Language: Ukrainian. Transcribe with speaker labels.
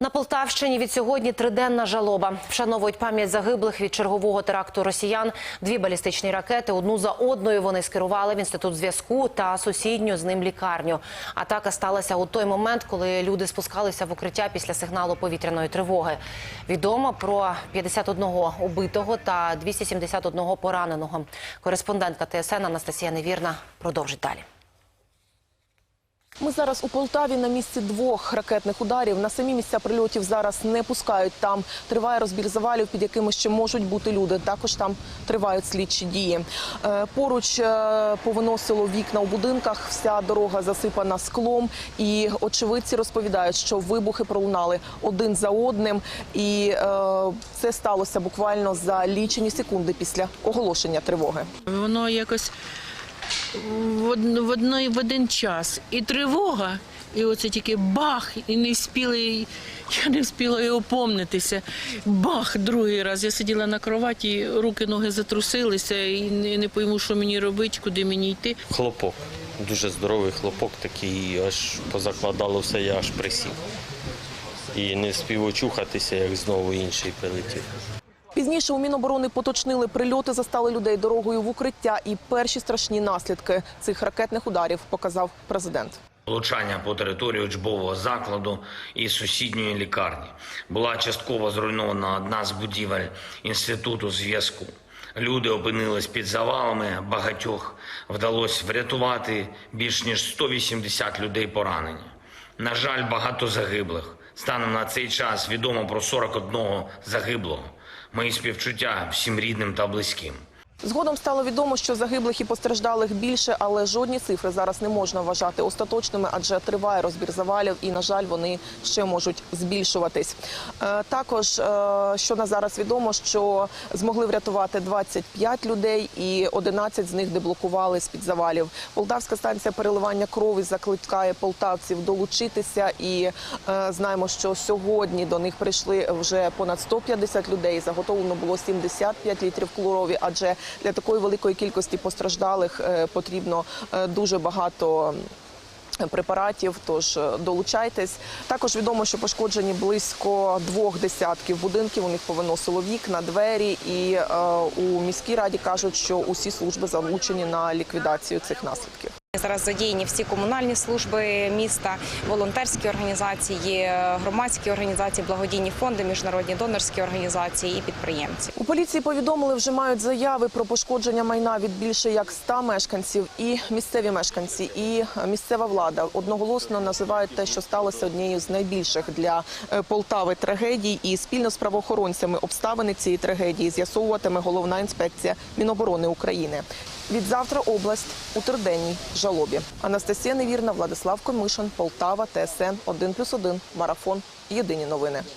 Speaker 1: На Полтавщині від сьогодні триденна жалоба. Вшановують пам'ять загиблих від чергового теракту росіян. Дві балістичні ракети одну за одною вони скерували в інститут зв'язку та сусідню з ним лікарню. Атака сталася у той момент, коли люди спускалися в укриття після сигналу повітряної тривоги. Відомо про 51 убитого та 271 пораненого. Кореспондентка ТСН Анастасія Невірна продовжить далі.
Speaker 2: Ми зараз у Полтаві на місці двох ракетних ударів. На самі місця прильотів зараз не пускають. Там триває розбір завалів, під якими ще можуть бути люди. Також там тривають слідчі дії. Е, Поруч е, повиносило вікна у будинках. Вся дорога засипана склом. І очевидці розповідають, що вибухи пролунали один за одним. І е, це сталося буквально за лічені секунди після оголошення тривоги.
Speaker 3: Воно якось в, од- в, одної, в один час. І тривога, і оце тільки бах, і не вспіли, я не встигла і опомнитися. Бах, другий раз. Я сиділа на кроваті, руки, ноги затрусилися, і не, не пойму, що мені робити, куди мені йти.
Speaker 4: Хлопок. Дуже здоровий хлопок такий, аж позакладало все, я аж присів. І не встиг очухатися, як знову інший прилетів.
Speaker 2: Пізніше у Міноборони поточнили прильоти, застали людей дорогою в укриття. І перші страшні наслідки цих ракетних ударів показав президент.
Speaker 5: Влучання по території учбового закладу і сусідньої лікарні була частково зруйнована одна з будівель інституту зв'язку. Люди опинились під завалами. Багатьох вдалося врятувати більш ніж 180 людей поранені. На жаль, багато загиблих. Станом на цей час відомо про 41 загиблого. Мої співчуття всім рідним та близьким.
Speaker 2: Згодом стало відомо, що загиблих і постраждалих більше, але жодні цифри зараз не можна вважати остаточними, адже триває розбір завалів, і на жаль, вони ще можуть збільшуватись. Е, Також, е, що на зараз відомо, що змогли врятувати 25 людей, і 11 з них деблокували з під завалів. Полтавська станція переливання крові закликає полтавців долучитися. І е, знаємо, що сьогодні до них прийшли вже понад 150 людей. Заготовлено було 75 літрів крові, адже для такої великої кількості постраждалих е, потрібно е, дуже багато. Препаратів, тож е, долучайтесь. Також відомо, що пошкоджені близько двох десятків будинків. У них повиносило вікна, двері, і у міській раді кажуть, що усі служби залучені на ліквідацію цих наслідків.
Speaker 6: Зараз задіяні всі комунальні служби міста, волонтерські організації, громадські організації, благодійні фонди, міжнародні донорські організації і підприємці.
Speaker 2: У поліції повідомили, вже мають заяви про пошкодження майна від більше як 100 мешканців, і місцеві мешканці, і місцева влада одноголосно називають те, що сталося однією з найбільших для е, Полтави трагедій. І спільно з правоохоронцями обставини цієї трагедії з'ясовуватиме головна інспекція Міноборони України. Від завтра область у триденній жалобі. Анастасія Невірна, Владислав Комишин, Полтава, ТСН 1+,1, Марафон. Єдині новини.